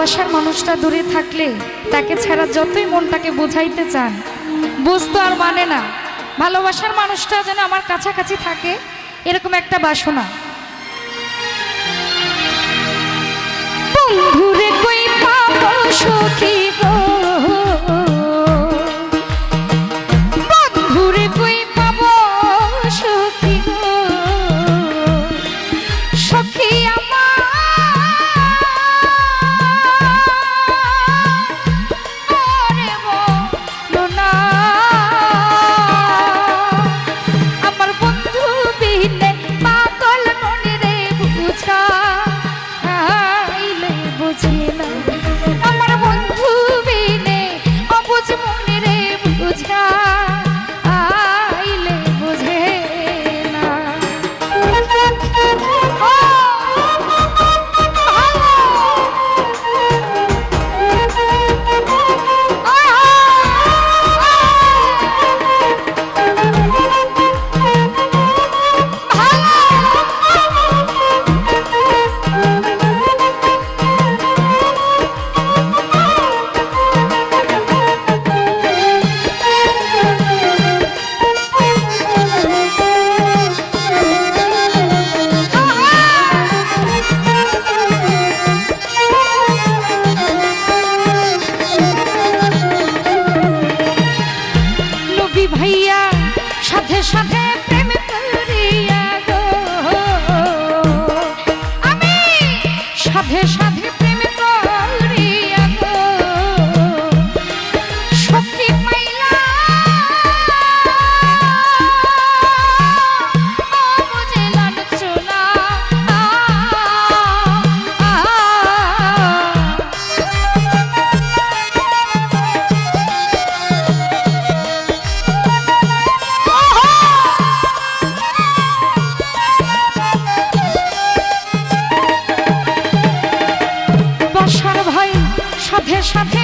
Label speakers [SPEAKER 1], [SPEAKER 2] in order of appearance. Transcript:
[SPEAKER 1] ভালোবাসার মানুষটা দূরে থাকলে তাকে ছাড়া যতই মনটাকে বোঝাইতে চান, বুঝতো আর মানে না। ভালোবাসার মানুষটা যেন আমার কাছাকাছি থাকে, এরকম একটা বাসনা। Krishna.